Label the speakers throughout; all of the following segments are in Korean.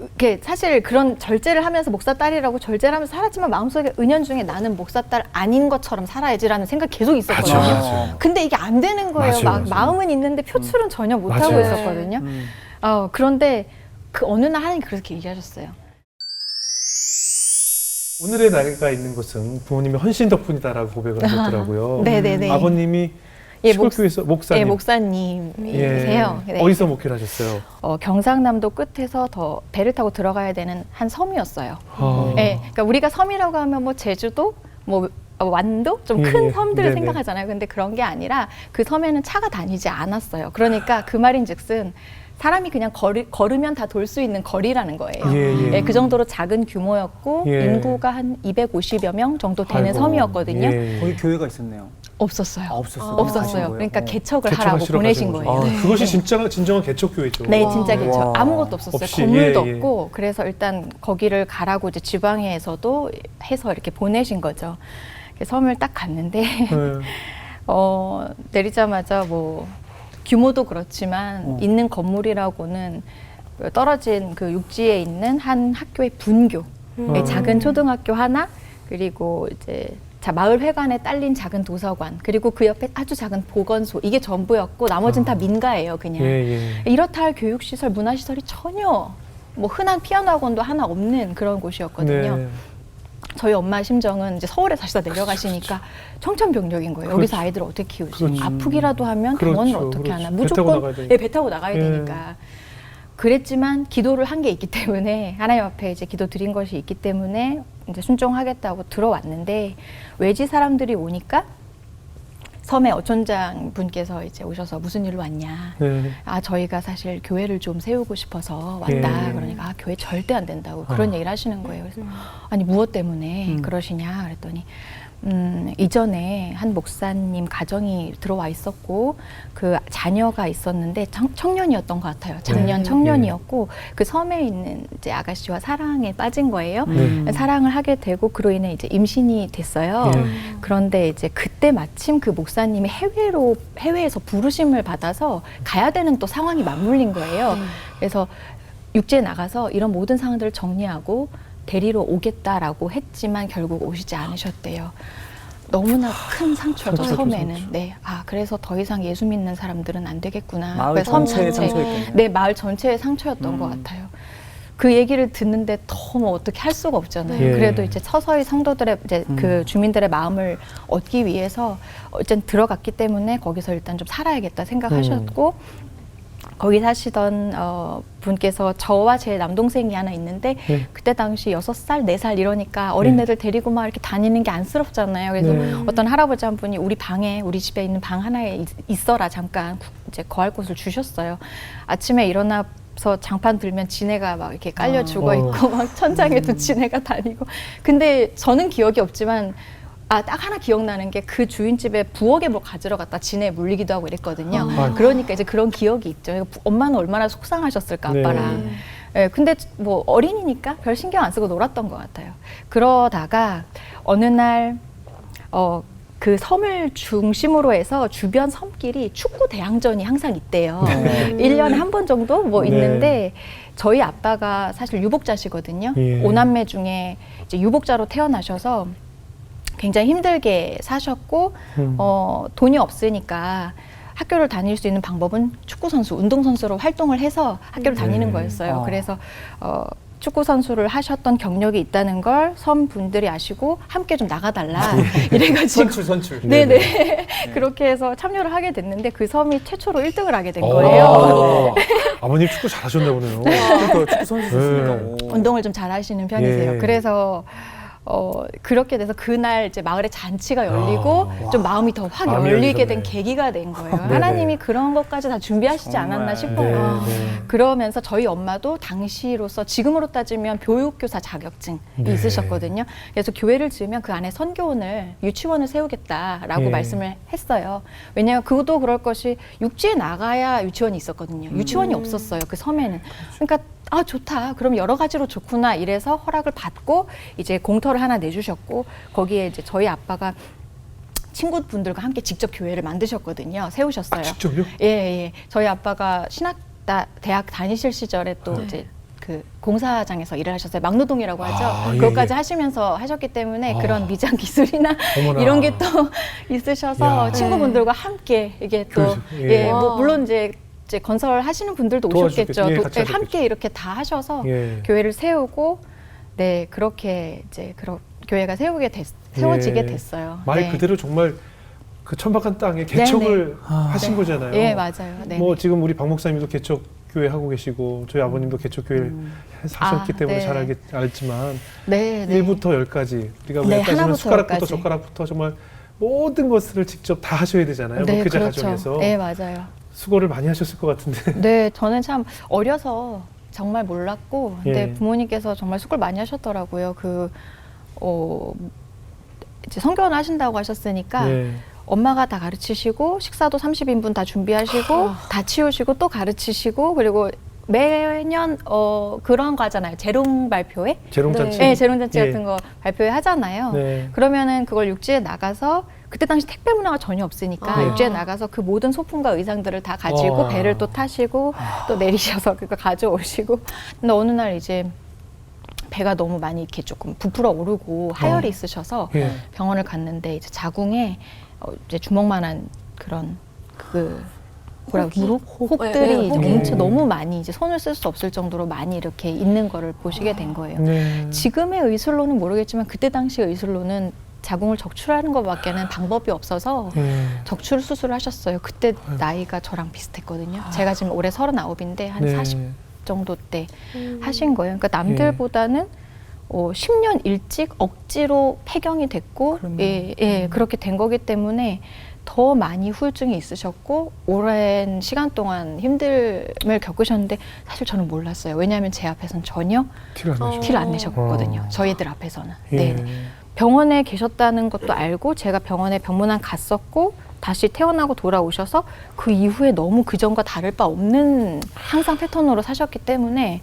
Speaker 1: 이렇게 사실 그런 절제를 하면서 목사 딸이라고 절제를 하면서 살았지만 마음속에 은연중에 나는 목사 딸 아닌 것처럼 살아야지라는 생각이 계속 있었거든요.
Speaker 2: 맞아요, 맞아요.
Speaker 1: 근데 이게 안 되는 거예요.
Speaker 2: 맞아요,
Speaker 1: 마,
Speaker 2: 맞아요.
Speaker 1: 마음은 있는데 표출은 전혀 못 하고. 있었거든요.
Speaker 3: 음.
Speaker 1: 어, 그런데 그 어느 날 하나님 그렇게 얘기하셨어요.
Speaker 3: 오늘의 나이가 있는 것은 부모님의 헌신 덕분이다라고 고백을 하셨더라고요.
Speaker 1: 네네네.
Speaker 3: 아버님이
Speaker 1: 예, 목-
Speaker 3: 시골교회에서 목사님.
Speaker 1: 예, 목사님이세요. 네.
Speaker 3: 어디서 목회를 하셨어요?
Speaker 1: 어, 경상남도 끝에서 더 배를 타고 들어가야 되는 한 섬이었어요.
Speaker 3: 아.
Speaker 1: 예, 그러니까 우리가 섬이라고 하면 뭐 제주도, 뭐 어, 완도 좀
Speaker 3: 예,
Speaker 1: 큰
Speaker 3: 예.
Speaker 1: 섬들을
Speaker 3: 네네.
Speaker 1: 생각하잖아요. 근데 그런 게 아니라 그 섬에는 차가 다니지 않았어요. 그러니까 그 말인즉슨 사람이 그냥 걸으, 걸으면 다 돌 수 있는 거리라는 거예요.
Speaker 3: 예, 예.
Speaker 1: 그 정도로 작은 규모였고
Speaker 3: 예.
Speaker 1: 인구가 한 250여 명 정도 되는
Speaker 3: 아이고.
Speaker 1: 섬이었거든요.
Speaker 3: 예.
Speaker 4: 거기 교회가 있었네요.
Speaker 1: 없었어요.
Speaker 4: 아, 없었어요.
Speaker 1: 없었어요.
Speaker 4: 거예요?
Speaker 1: 그러니까
Speaker 4: 어.
Speaker 1: 개척을 하라고 보내신 거예요.
Speaker 3: 아, 그것이 진짜 진정한 개척 교회죠.
Speaker 1: 네, 진짜 개척.
Speaker 4: 와.
Speaker 1: 아무것도 없었어요.
Speaker 3: 없이,
Speaker 1: 건물도
Speaker 3: 예, 예.
Speaker 1: 없고 그래서 일단 거기를 가라고 이제 지방에서도 해서 이렇게 보내신 거죠. 섬을 딱 갔는데
Speaker 3: 네.
Speaker 1: 어, 내리자마자 뭐 규모도 그렇지만
Speaker 4: 어.
Speaker 1: 있는 건물이라고는 떨어진 그 육지에 있는 한 학교의 분교, 네,
Speaker 3: 음.
Speaker 1: 작은 초등학교 하나 그리고 이제 자 마을 회관에 딸린 작은 도서관 그리고 그 옆에 아주 작은 보건소 이게 전부였고 나머지는 다 민가예요 그냥.
Speaker 3: 예, 예.
Speaker 1: 이렇다 할 교육시설, 문화시설이 전혀 뭐 흔한 피아노 학원도 하나 없는 그런 곳이었거든요.
Speaker 3: 네.
Speaker 1: 저희 엄마 심정은 이제 서울에 사시다 내려가시니까 청천벽력인 거예요. 여기서
Speaker 3: 그렇죠.
Speaker 1: 아이들을 어떻게 키우지?
Speaker 3: 그렇죠.
Speaker 1: 아프기라도 하면
Speaker 3: 그렇죠,
Speaker 1: 병원을 어떻게
Speaker 3: 그렇죠.
Speaker 1: 하나?
Speaker 3: 배 타고
Speaker 1: 무조건
Speaker 3: 나가야 되니까.
Speaker 1: 예, 배 타고 나가야
Speaker 3: 예.
Speaker 1: 되니까. 그랬지만 기도를 한 게 있기 때문에 하나님 앞에 이제 기도 드린 것이 있기 때문에 이제 순종하겠다고 들어왔는데 외지 사람들이 오니까 섬의 어촌장 분께서 이제 오셔서 무슨 일로 왔냐?
Speaker 3: 네.
Speaker 1: 아 저희가 사실 교회를 좀 세우고 싶어서 왔다
Speaker 3: 예.
Speaker 1: 그러니까 아 교회 절대 안 된다고 그런
Speaker 3: 아.
Speaker 1: 얘기를 하시는 거예요 그래서 아니 무엇 때문에
Speaker 4: 음.
Speaker 1: 그러시냐 그랬더니 음 이전에 한 목사님 가정이 들어와 있었고 그 자녀가 있었는데 청, 청년이었던 것 같아요 작년
Speaker 3: 네.
Speaker 1: 청년이었고 그 섬에 있는 이제 아가씨와 사랑에 빠진 거예요
Speaker 3: 네.
Speaker 1: 사랑을 하게 되고 그로 인해 이제 임신이 됐어요.
Speaker 3: 예.
Speaker 1: 그런데 이제 그때 마침 그 목사님이 해외로 해외에서 부르심을 받아서 가야 되는 또 상황이 맞물린 거예요. 그래서 육지에 나가서 이런 모든 상황들을 정리하고 데리러 오겠다라고 했지만 결국 오시지 않으셨대요. 너무나 큰 상처죠
Speaker 3: 상처죠,
Speaker 1: 섬에는.
Speaker 3: 상처.
Speaker 1: 네, 아 그래서 더 이상 예수 믿는 사람들은 안 되겠구나.
Speaker 4: 마을
Speaker 1: 그래서 섬
Speaker 4: 전체의
Speaker 1: 자체-
Speaker 4: 상처였겠네요.
Speaker 1: 네, 마을 전체의 상처였던
Speaker 4: 음.
Speaker 1: 것 같아요. 그 얘기를 듣는데 더 뭐 어떻게 할 수가 없잖아요.
Speaker 3: 예.
Speaker 1: 그래도 이제 서서히 성도들의 이제
Speaker 4: 음.
Speaker 1: 그 주민들의 마음을 얻기 위해서 어쨌든 들어갔기 때문에 거기서 일단 좀 살아야겠다 생각하셨고 거기 사시던 어, 분께서 저와 제 남동생이 하나 있는데
Speaker 3: 네.
Speaker 1: 그때 당시 여섯 살, 네 살 이러니까 어린애들 데리고 막 이렇게 다니는 게 안쓰럽잖아요. 그래서
Speaker 3: 네.
Speaker 1: 어떤 할아버지 한 분이 우리 방에 우리 집에 있는 방 하나에 있, 있어라 잠깐 구- 이제 거할 곳을 주셨어요. 아침에 일어나 서 장판 들면 지네가 막 이렇게 깔려
Speaker 4: 아.
Speaker 1: 죽어
Speaker 3: 어.
Speaker 1: 있고 막 천장에도 지네가 다니고. 근데 저는 기억이 없지만 아, 딱 하나 기억나는 게 그 주인집에 부엌에 뭘 가지러 갔다 지네 물리기도 하고 이랬거든요.
Speaker 3: 아.
Speaker 1: 그러니까 이제 그런 기억이 있죠. 엄마는 얼마나 속상하셨을까,
Speaker 3: 네.
Speaker 1: 아빠랑. 예, 근데 뭐 어린이니까 별 신경 안 쓰고 놀았던 것 같아요. 그러다가 어느 날, 어, 그 섬을 중심으로 해서 주변 섬끼리 축구 대항전이 항상 있대요. 일 1년에 한 번 정도 뭐
Speaker 3: 네.
Speaker 1: 있는데 저희 아빠가 사실 유복자시거든요.
Speaker 3: 예.
Speaker 1: 오남매 중에 이제 유복자로 태어나셔서 굉장히 힘들게 사셨고
Speaker 3: 음.
Speaker 1: 어, 돈이 없으니까 학교를 다닐 수 있는 방법은 축구 선수, 운동 선수로 활동을 해서 학교를 다니는
Speaker 3: 네.
Speaker 1: 거였어요.
Speaker 4: 아.
Speaker 1: 그래서 어, 축구 선수를 하셨던 경력이 있다는 걸섬 분들이 아시고 함께 좀 나가달라 이래가지고
Speaker 4: 선출 선출.
Speaker 1: 네네 그렇게 해서 참여를 하게 됐는데 그 섬이 최초로 1등을 하게 된
Speaker 3: 어.
Speaker 1: 거예요.
Speaker 3: 아 버님 축구 잘하셨나 보네요.
Speaker 4: 그러니까 축구 선수셨으니까.
Speaker 3: 네.
Speaker 4: 오.
Speaker 1: 운동을 좀 잘하시는 편이세요.
Speaker 3: 예.
Speaker 1: 그래서 어, 그렇게 돼서 그날 이제 마을에 잔치가 열리고
Speaker 3: 아.
Speaker 1: 좀 마음이 더 확
Speaker 3: 마음이
Speaker 1: 열리게
Speaker 3: 열리셨네.
Speaker 1: 된 계기가 된 거예요.
Speaker 3: 네네.
Speaker 1: 하나님이 그런 것까지 다 준비하시지
Speaker 4: 정말.
Speaker 1: 않았나
Speaker 3: 네,
Speaker 1: 싶어요.
Speaker 3: 네.
Speaker 1: 그러면서 저희 엄마도 당시로서 지금으로 따지면 교육교사 자격증이
Speaker 3: 네.
Speaker 1: 있으셨거든요. 그래서 교회를 지으면 그 안에 선교원을 유치원을 세우겠다라고
Speaker 3: 예.
Speaker 1: 말씀을 했어요. 왜냐하면 그도 그럴 것이 육지에 나가야 유치원이 있었거든요. 유치원이 없었어요. 그 섬에는. 그러니까 아 좋다. 그럼 여러 가지로 좋구나. 이래서 허락을 받고 이제 공터 를 하나 내주셨고 거기에 이제 저희 아빠가 친구분들과 함께 직접 교회를 만드셨거든요. 세우셨어요.
Speaker 3: 아, 직접요?
Speaker 1: 예, 예. 저희 아빠가 신학 다, 대학 다니실 시절에 또 이제 그 공사장에서 일을 하셨어요. 막노동이라고 하죠.
Speaker 3: 아, 예,
Speaker 1: 그것까지
Speaker 3: 예.
Speaker 1: 하시면서 하셨기 때문에
Speaker 3: 아.
Speaker 1: 그런 미장 기술이나
Speaker 3: 어머나.
Speaker 1: 이런 게 또 있으셔서
Speaker 3: 야.
Speaker 1: 친구분들과 함께 이게 또
Speaker 3: 예.
Speaker 1: 예, 뭐
Speaker 2: 와.
Speaker 1: 물론 이제 이제 건설 하시는 분들도
Speaker 3: 도와주겠-
Speaker 1: 오셨겠죠.
Speaker 3: 예,
Speaker 1: 예,
Speaker 3: 하셨겠죠.
Speaker 1: 함께 이렇게 다 하셔서
Speaker 3: 예.
Speaker 1: 교회를 세우고 네 그렇게 이제 그런 교회가 세우게 됐, 세워지게
Speaker 3: 예.
Speaker 1: 됐어요.
Speaker 3: 말
Speaker 1: 네.
Speaker 3: 그대로 정말 그 천박한 땅에 개척을 하신 거잖아요.
Speaker 1: 예 맞아요. 네.
Speaker 3: 뭐 지금 우리 박 목사님도 개척 교회 하고 계시고 저희 아버님도 개척 교회 를 사셨기
Speaker 1: 아,
Speaker 3: 때문에
Speaker 1: 네.
Speaker 3: 잘 알겠, 알지만
Speaker 1: 네, 네.
Speaker 3: 일부터 열까지 우리가
Speaker 1: 네, 하나부터
Speaker 3: 숟가락부터
Speaker 1: 열까지.
Speaker 3: 젓가락부터 정말 모든 것을 직접 다 하셔야 되잖아요.
Speaker 1: 네,
Speaker 3: 목회자
Speaker 1: 그렇죠.
Speaker 3: 가정에서
Speaker 1: 네, 맞아요.
Speaker 3: 수고를 많이 하셨을 것 같은데.
Speaker 1: 네, 저는 참 어려서 정말 몰랐고, 근데
Speaker 3: 예.
Speaker 1: 부모님께서 정말 수고를 많이 하셨더라고요. 그, 어, 이제 성교원 하신다고 하셨으니까,
Speaker 3: 예.
Speaker 1: 엄마가 다 가르치시고, 식사도 30인분 다 준비하시고, 다 치우시고, 또 가르치시고, 그리고 매년, 어, 그런 거 하잖아요. 재롱 발표회?
Speaker 3: 재롱잔치.
Speaker 1: 네, 재롱잔치
Speaker 3: 예.
Speaker 1: 같은 거 발표회 하잖아요.
Speaker 3: 네.
Speaker 1: 그러면은 그걸 육지에 나가서 그때 당시 택배 문화가 전혀 없으니까
Speaker 2: 아.
Speaker 1: 육지에 나가서 그 모든 소품과 의상들을 다 가지고
Speaker 3: 와.
Speaker 1: 배를 또 타시고 또 내리셔서 그거 가져오시고 근데 어느 날 이제 배가 너무 많이 이렇게 조금 부풀어 오르고 하열이
Speaker 3: 어.
Speaker 1: 있으셔서
Speaker 3: 예.
Speaker 1: 병원을 갔는데 이제 자궁에 어 이제 주먹만한 그런 그 뭐라고 무릎 혹들이
Speaker 2: 네, 네,
Speaker 1: 이제
Speaker 2: 혹이.
Speaker 1: 뭉쳐 너무 많이 이제 손을 쓸 수 없을 정도로 많이 이렇게 있는 거를 보시게 된 거예요.
Speaker 3: 네.
Speaker 1: 지금의 의술로는 모르겠지만 그때 당시 의술로는 자궁을 적출하는 것밖에는 방법이 없어서
Speaker 3: 예.
Speaker 1: 적출 수술을 하셨어요. 그때
Speaker 3: 아이고.
Speaker 1: 나이가 저랑 비슷했거든요. 제가 지금 올해 서른아홉인데 한
Speaker 3: 네.
Speaker 1: 40 정도 때
Speaker 2: 음.
Speaker 1: 하신 거예요. 그러니까 남들보다는 어, 10년 일찍 억지로 폐경이 됐고. 예, 예, 그렇게 된 거기 때문에 더 많이 후유증이 있으셨고, 오랜 시간 동안 힘듦을 겪으셨는데, 사실 저는 몰랐어요. 왜냐하면 제 앞에서는 전혀
Speaker 3: 티를 안
Speaker 2: 어.
Speaker 1: 티를 안 내셨거든요.
Speaker 3: 어.
Speaker 1: 저희들 앞에서는.
Speaker 3: 예.
Speaker 1: 네. 병원에 계셨다는 것도 알고 제가 병원에 병문안 갔었고 다시 태어나고 돌아오셔서 그 이후에 너무 그 전과 다를 바 없는 항상 패턴으로 사셨기 때문에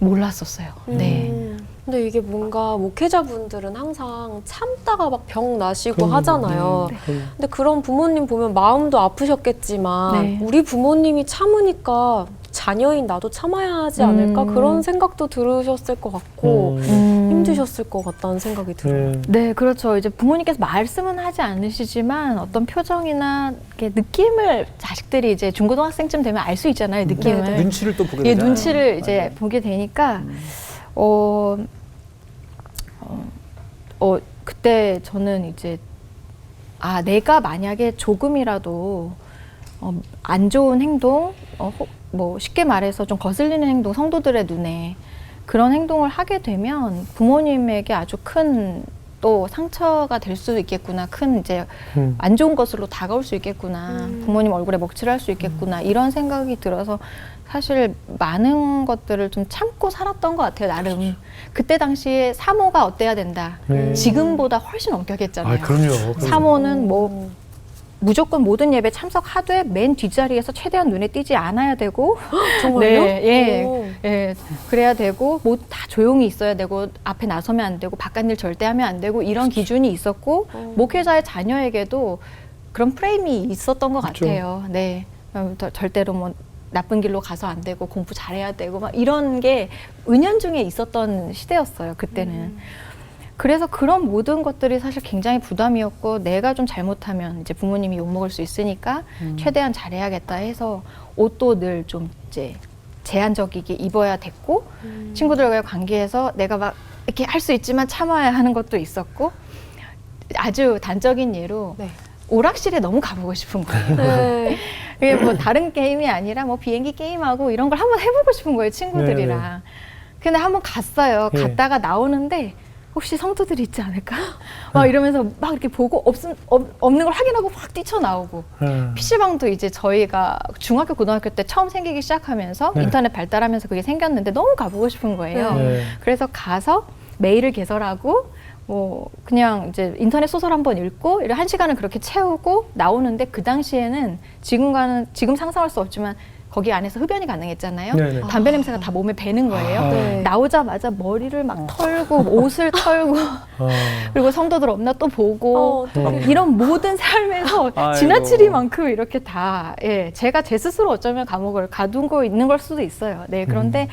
Speaker 1: 몰랐었어요. 네.
Speaker 2: 음. 근데 이게 뭔가 목회자분들은 항상 참다가 막 병 나시고
Speaker 3: 그럼요.
Speaker 2: 하잖아요.
Speaker 3: 네. 그럼
Speaker 2: 근데 그런 부모님 보면 마음도 아프셨겠지만
Speaker 1: 네.
Speaker 2: 우리 부모님이 참으니까 자녀인 나도 참아야 하지 않을까
Speaker 1: 음.
Speaker 2: 그런 생각도 들으셨을 것 같고
Speaker 3: 음.
Speaker 1: 음.
Speaker 2: 힘드셨을 것 같다는 생각이 들어요.
Speaker 3: 예.
Speaker 1: 네, 그렇죠. 이제 부모님께서 말씀은 하지 않으시지만 어떤 표정이나 이렇게 느낌을 자식들이 이제 중고등학생쯤 되면 알 수 있잖아요. 느낌을.
Speaker 2: 네, 네.
Speaker 4: 눈치를 또 보게
Speaker 1: 예,
Speaker 4: 되잖아요.
Speaker 1: 눈치를 이제
Speaker 4: 맞아요.
Speaker 1: 보게 되니까 어, 어, 어 그때 저는 이제 아 내가 만약에 조금이라도 어, 안 좋은 행동 어, 혹- 뭐 쉽게 말해서 좀 거슬리는 행동 성도들의 눈에 그런 행동을 하게 되면 부모님에게 아주 큰 또 상처가 될 수도 있겠구나 큰 이제
Speaker 3: 음.
Speaker 1: 안 좋은 것으로 다가올 수 있겠구나.
Speaker 2: 음.
Speaker 1: 부모님 얼굴에 먹칠할 수 있겠구나. 이런 생각이 들어서 사실 많은 것들을 좀 참고 살았던 것 같아요. 나름. 그때 당시에 사모가 어때야 된다.
Speaker 3: 네.
Speaker 1: 지금보다 훨씬 엄격했잖아요.
Speaker 3: 아, 그럼요. 그럼요.
Speaker 1: 사모는 뭐 무조건 모든 예배 참석하되 맨 뒷자리에서 최대한 눈에 띄지 않아야 되고
Speaker 2: 정말요?
Speaker 1: 네, 예.
Speaker 2: 오.
Speaker 1: 예, 그래야 되고 뭐 다 조용히 있어야 되고 앞에 나서면 안 되고 바깥 일 절대 하면 안 되고 이런 기준이 있었고
Speaker 2: 어.
Speaker 1: 목회자의 자녀에게도 그런 프레임이 있었던 것
Speaker 3: 그렇죠.
Speaker 1: 같아요. 네, 어, 더- 절대로 뭐 나쁜 길로 가서 안 되고 공부 잘해야 되고 막 이런 게 은연중에 있었던 시대였어요. 그때는. 그래서 그런 모든 것들이 사실 굉장히 부담이었고 내가 좀 잘못하면 이제 부모님이 욕 먹을 수 있으니까 최대한 잘해야겠다 해서 옷도 늘 좀 이제 제한적이게 입어야 됐고
Speaker 2: 음.
Speaker 1: 친구들과의 관계에서 내가 막 이렇게 할 수 있지만 참아야 하는 것도 있었고 아주 단적인 예로
Speaker 2: 네.
Speaker 1: 오락실에 너무 가보고 싶은 거예요.
Speaker 2: 네.
Speaker 1: 그게 뭐 다른 게임이 아니라 뭐 비행기 게임하고 이런 걸 한번 해보고 싶은 거예요 친구들이랑.
Speaker 3: 네 네.
Speaker 1: 근데 한번 갔어요.
Speaker 3: 예.
Speaker 1: 갔다가 나오는데 혹시 성도들이 있지 않을까? 막 이러면서 막 이렇게 보고 없, 없, 없는 걸 확인하고 확 뛰쳐나오고
Speaker 3: 예.
Speaker 1: PC방도 이제 저희가 중학교 고등학교 때 처음 생기기 시작하면서
Speaker 3: 네.
Speaker 1: 인터넷 발달하면서 그게 생겼는데 너무 가보고 싶은 거예요.
Speaker 3: 네.
Speaker 1: 그래서 가서 메일을 개설하고 뭐 그냥 이제 인터넷 소설 한 번 읽고 이렇게 한 시간을 그렇게 채우고 나오는데 그 당시에는 지금과는 지금 상상할 수 없지만 거기 안에서 흡연이 가능했잖아요.
Speaker 3: 네네.
Speaker 1: 담배 냄새가 다 몸에 배는 거예요.
Speaker 3: 아.
Speaker 2: 네.
Speaker 1: 나오자마자 머리를 막 털고 옷을 털고
Speaker 3: 어.
Speaker 1: 그리고 성도들 없나 또 보고
Speaker 2: 어.
Speaker 3: 음.
Speaker 1: 이런 모든 삶에서
Speaker 4: 아이고.
Speaker 1: 지나치리만큼 이렇게 다 예, 제가 제 스스로 어쩌면 감옥을 가두고 있는 걸 수도 있어요. 네, 그런데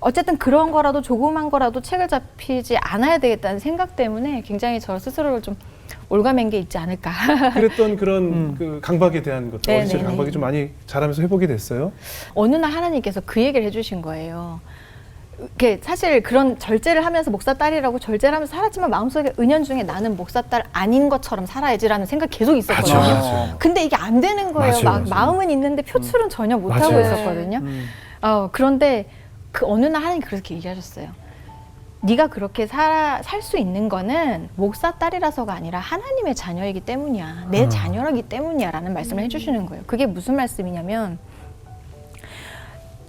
Speaker 1: 어쨌든 그런 거라도 조그만 거라도 책을 잡히지 않아야 되겠다는 생각 때문에 굉장히 저 스스로를 좀 올가맨 게 있지 않을까.
Speaker 3: 그랬던 그런
Speaker 4: 음.
Speaker 3: 그 강박에 대한 것도
Speaker 1: 네,
Speaker 3: 어린 시절
Speaker 1: 네,
Speaker 3: 강박이
Speaker 1: 네.
Speaker 3: 좀 많이 자라면서 회복이 됐어요.
Speaker 1: 어느 날 하나님께서 그 얘기를 해주신 거예요. 이게 사실 그런 절제를 하면서 목사 딸이라고 절제를 하면서 살았지만 마음속에 은연중에 나는 목사 딸 아닌 것처럼 살아야지라는 생각 계속 있었거든요.
Speaker 3: 맞아요, 맞아요.
Speaker 1: 근데 이게 안 되는 거예요.
Speaker 3: 맞아요,
Speaker 1: 막
Speaker 3: 맞아요.
Speaker 1: 마음은 있는데 표출은 전혀 못 하고
Speaker 3: 맞아요.
Speaker 1: 있었거든요.
Speaker 4: 음.
Speaker 1: 어, 그런데 그 어느 날 하나님 그렇게 얘기하셨어요. 네가 그렇게 살 수 있는 거는 목사 딸이라서가 아니라 하나님의 자녀이기 때문이야. 내
Speaker 3: 아.
Speaker 1: 자녀이기 때문이야라는 말씀을 해주시는 거예요. 그게 무슨 말씀이냐면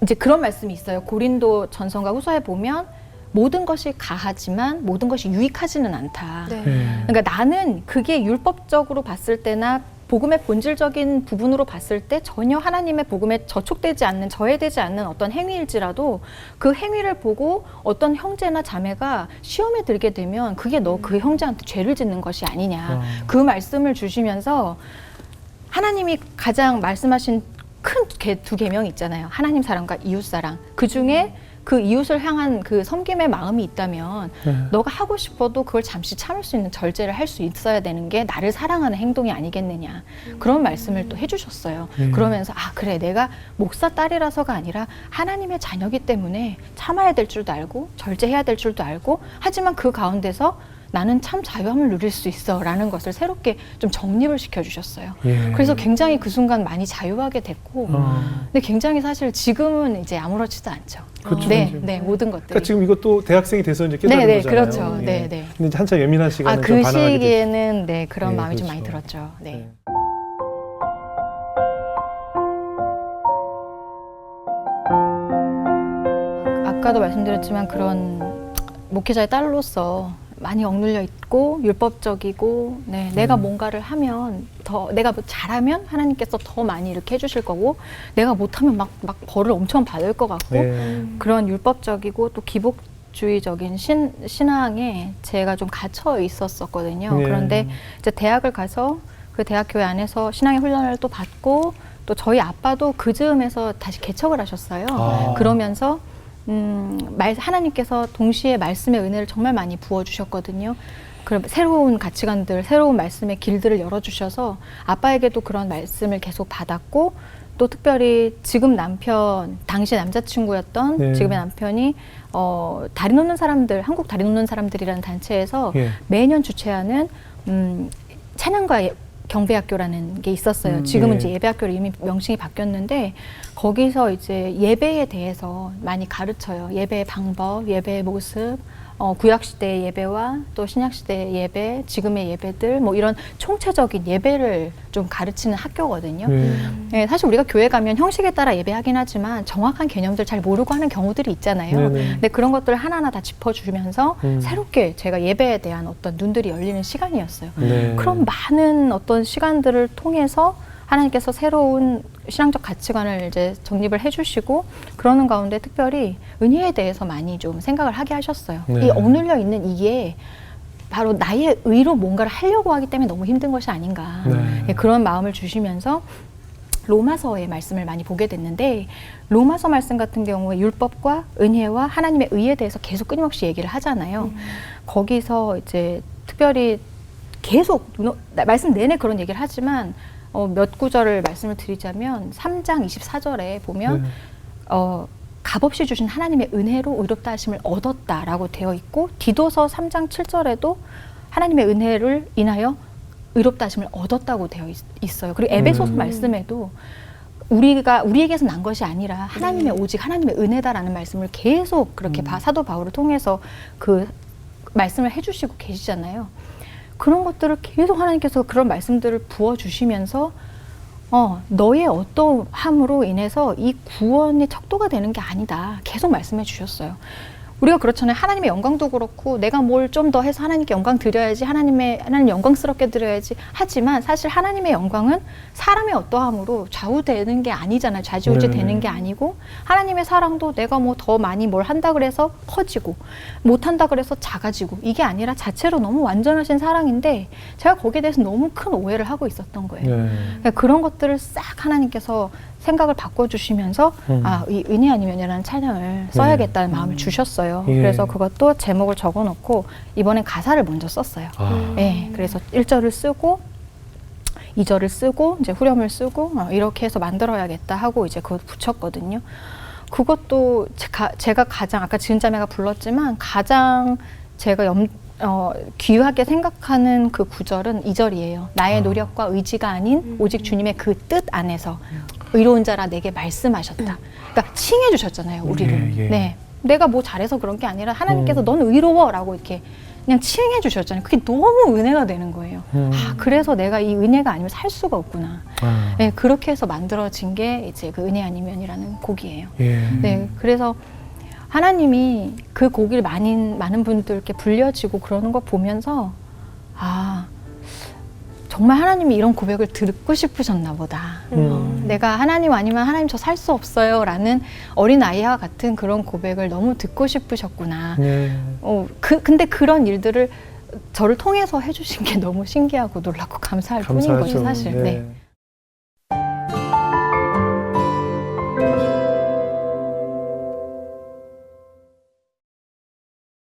Speaker 1: 이제 그런 말씀이 있어요. 고린도 전서가 후서에 보면 모든 것이 가하지만 모든 것이 유익하지는 않다.
Speaker 2: 네.
Speaker 1: 그러니까 나는 그게 율법적으로 봤을 때나 복음의 본질적인 부분으로 봤을 때 전혀 하나님의 복음에 저촉되지 않는 저해되지 않는 어떤 행위일지라도 그 행위를 보고 어떤 형제나 자매가 시험에 들게 되면 그게 너 그 형제한테 죄를 짓는 것이 아니냐.
Speaker 3: 어.
Speaker 1: 그 말씀을 주시면서 하나님이 가장 말씀하신 큰두 계명이 있잖아요. 하나님 사랑과 이웃 사랑. 그 중에 그 이웃을 향한 그 섬김의 마음이 있다면
Speaker 3: 네.
Speaker 1: 너가 하고 싶어도 그걸 잠시 참을 수 있는 절제를 할 수 있어야 되는 게 나를 사랑하는 행동이 아니겠느냐 그런 말씀을 또 해주셨어요.
Speaker 3: 네.
Speaker 1: 그러면서 아 그래 내가 목사 딸이라서가 아니라 하나님의 자녀기 때문에 참아야 될 줄도 알고 절제해야 될 줄도 알고 하지만 그 가운데서 나는 참 자유함을 누릴 수 있어라는 것을 새롭게 좀 정립을 시켜주셨어요.
Speaker 3: 예.
Speaker 1: 그래서 굉장히 그 순간 많이 자유하게 됐고,
Speaker 3: 어.
Speaker 1: 근데 굉장히 사실 지금은 이제 아무렇지도 않죠.
Speaker 3: 그렇죠,
Speaker 1: 네,
Speaker 3: 이제.
Speaker 1: 네 모든 것들이.
Speaker 3: 그러니까 지금 이것도 대학생이 돼서 이제 깨달은
Speaker 1: 네, 네,
Speaker 3: 거잖아요.
Speaker 1: 그렇죠.
Speaker 3: 예.
Speaker 1: 네, 네.
Speaker 3: 근데 한참 예민한 시간에
Speaker 1: 아, 그. 시기에는 네 그런
Speaker 3: 네,
Speaker 1: 마음이 좀
Speaker 3: 그렇죠.
Speaker 1: 많이 들었죠. 네.
Speaker 3: 네.
Speaker 1: 아까도 말씀드렸지만 그런 목회자의 딸로서 많이 억눌려 있고 율법적이고 네, 내가 뭔가를 하면 더 내가 뭐 잘하면 하나님께서 더 많이 이렇게 해주실 거고 내가 못하면 막 막 벌을 엄청 받을 것 같고
Speaker 3: 네.
Speaker 1: 그런 율법적이고 또 기복 주의적인 신, 신앙에 제가 좀 갇혀 있었었거든요.
Speaker 3: 네.
Speaker 1: 그런데 이제 대학을 가서 그 대학 교회 안에서 신앙의 훈련을 또 받고 또 저희 아빠도 그 즈음에서 다시 개척을 하셨어요.
Speaker 3: 아.
Speaker 1: 그러면서 음, 말, 하나님께서 동시에 말씀의 은혜를 정말 많이 부어주셨거든요. 그 새로운 가치관들, 새로운 말씀의 길들을 열어주셔서 아빠에게도 그런 말씀을 계속 받았고 또 특별히 지금 남편, 당시 남자친구였던
Speaker 3: 네.
Speaker 1: 지금의 남편이 어, 다리 놓는 사람들, 한국 다리 놓는 사람들이라는 단체에서
Speaker 3: 예.
Speaker 1: 매년 주최하는 음, 찬양과 예- 경배학교라는 게 있었어요.
Speaker 4: 음,
Speaker 1: 지금은
Speaker 3: 네.
Speaker 1: 이제 예배학교로 이미 명칭이 바뀌었는데 거기서 이제 예배에 대해서 많이 가르쳐요. 예배의 방법, 예배의 모습, 어, 구약 시대의 예배와 또 신약 시대의 예배, 지금의 예배들 뭐 이런 총체적인 예배를 좀 가르치는 학교거든요.
Speaker 3: 네.
Speaker 1: 네, 사실 우리가 교회 가면 형식에 따라 예배하긴 하지만 정확한 개념들 잘 모르고 하는 경우들이 있잖아요.
Speaker 3: 네네.
Speaker 1: 근데 그런 것들 하나하나 다 짚어주면서
Speaker 3: 음.
Speaker 1: 새롭게 제가 예배에 대한 어떤 눈들이 열리는 시간이었어요.
Speaker 3: 네.
Speaker 1: 그런 많은 어떤 시간들을 통해서 하나님께서 새로운 신앙적 가치관을 이제 정립을 해주시고 그러는 가운데 특별히 은혜에 대해서 많이 좀 생각을 하게 하셨어요.
Speaker 3: 네.
Speaker 1: 이 억눌려 있는 이게 바로 나의 의로 뭔가를 하려고 하기 때문에 너무 힘든 것이 아닌가
Speaker 3: 네.
Speaker 1: 예, 그런 마음을 주시면서 로마서의 말씀을 많이 보게 됐는데 로마서 말씀 같은 경우에 율법과 은혜와 하나님의 의에 대해서 계속 끊임없이 얘기를 하잖아요. 거기서 이제 특별히 계속 말씀 내내 그런 얘기를 하지만 어, 몇 구절을 말씀을 드리자면 3장 24절에 보면
Speaker 3: 네.
Speaker 1: 어, 값없이 주신 하나님의 은혜로 의롭다 하심을 얻었다라고 되어 있고 디도서 3장 7절에도 하나님의 은혜를 인하여 의롭다 하심을 얻었다고 되어 있, 어요 그리고 에베소서
Speaker 3: 음.
Speaker 1: 말씀에도 우리가 우리에게서 난 것이 아니라 하나님의 오직 하나님의 은혜다라는 말씀을 계속 그렇게 바- 사도 바울을 통해서 그 말씀을 해주시고 계시잖아요. 그런 것들을 계속 하나님께서 그런 말씀들을 부어 주시면서 어, 너의 어떠함으로 인해서 이 구원의 척도가 되는 게 아니다. 계속 말씀해 주셨어요. 우리가 그렇잖아요. 하나님의 영광도 그렇고 내가 뭘 좀 더 해서 하나님께 영광 드려야지 하나님의 하나님 영광스럽게 드려야지 하지만 사실 하나님의 영광은 사람의 어떠함으로 좌우되는 게 아니잖아요. 좌지우지
Speaker 3: 네.
Speaker 1: 되는 게 아니고 하나님의 사랑도 내가 뭐 더 많이 뭘 한다 그래서 커지고 못 한다 그래서 작아지고 이게 아니라 자체로 너무 완전하신 사랑인데 제가 거기에 대해서 너무 큰 오해를 하고 있었던 거예요.
Speaker 3: 네.
Speaker 1: 그러니까 그런 것들을 싹 하나님께서 생각을 바꿔주시면서
Speaker 3: 음.
Speaker 1: 아, 이 은혜 아니면이라는 찬양을 써야겠다는 마음을 주셨어요.
Speaker 3: 예.
Speaker 1: 그래서 그것도 제목을 적어놓고 이번엔 가사를 먼저 썼어요.
Speaker 3: 아.
Speaker 1: 네, 그래서 1절을 쓰고 2절을 쓰고 이제 후렴을 쓰고 어, 이렇게 해서 만들어야겠다 하고 이제 그걸 붙였거든요. 그것도 제가, 제가 가장 아까 지은자매가 불렀지만 가장 제가 염, 어, 귀하게 생각하는 그 구절은 2절이에요. 나의
Speaker 3: 아.
Speaker 1: 노력과 의지가 아닌 오직 주님의 그 뜻 안에서 의로운 자라 내게 말씀하셨다. 그러니까 칭해 주셨잖아요, 우리를.
Speaker 3: 예, 예.
Speaker 1: 네. 내가 뭐 잘해서 그런 게 아니라 하나님께서
Speaker 3: 음.
Speaker 1: 넌 의로워라고 이렇게 그냥 칭해 주셨잖아요. 그게 너무 은혜가 되는 거예요.
Speaker 3: 음.
Speaker 1: 아, 그래서 내가 이 은혜가 아니면 살 수가 없구나.
Speaker 3: 아.
Speaker 1: 네, 그렇게 해서 만들어진 게 이제 그 은혜 아니면이라는 곡이에요.
Speaker 3: 예.
Speaker 1: 네, 그래서 하나님이 그 곡을 많은 많은 분들께 불려지고 그러는 거 보면서 아 정말 하나님이 이런 고백을 듣고 싶으셨나 보다.
Speaker 3: 음.
Speaker 1: 어, 내가 하나님 아니면 하나님 저 살 수 없어요 라는 어린 아이와 같은 그런 고백을 너무 듣고 싶으셨구나.
Speaker 3: 예.
Speaker 1: 어, 그 근데 그런 일들을 저를 통해서 해주신 게 너무 신기하고 놀랍고 감사할 뿐인 거죠
Speaker 3: 감사하죠.
Speaker 1: 사실.
Speaker 3: 네.
Speaker 1: 네.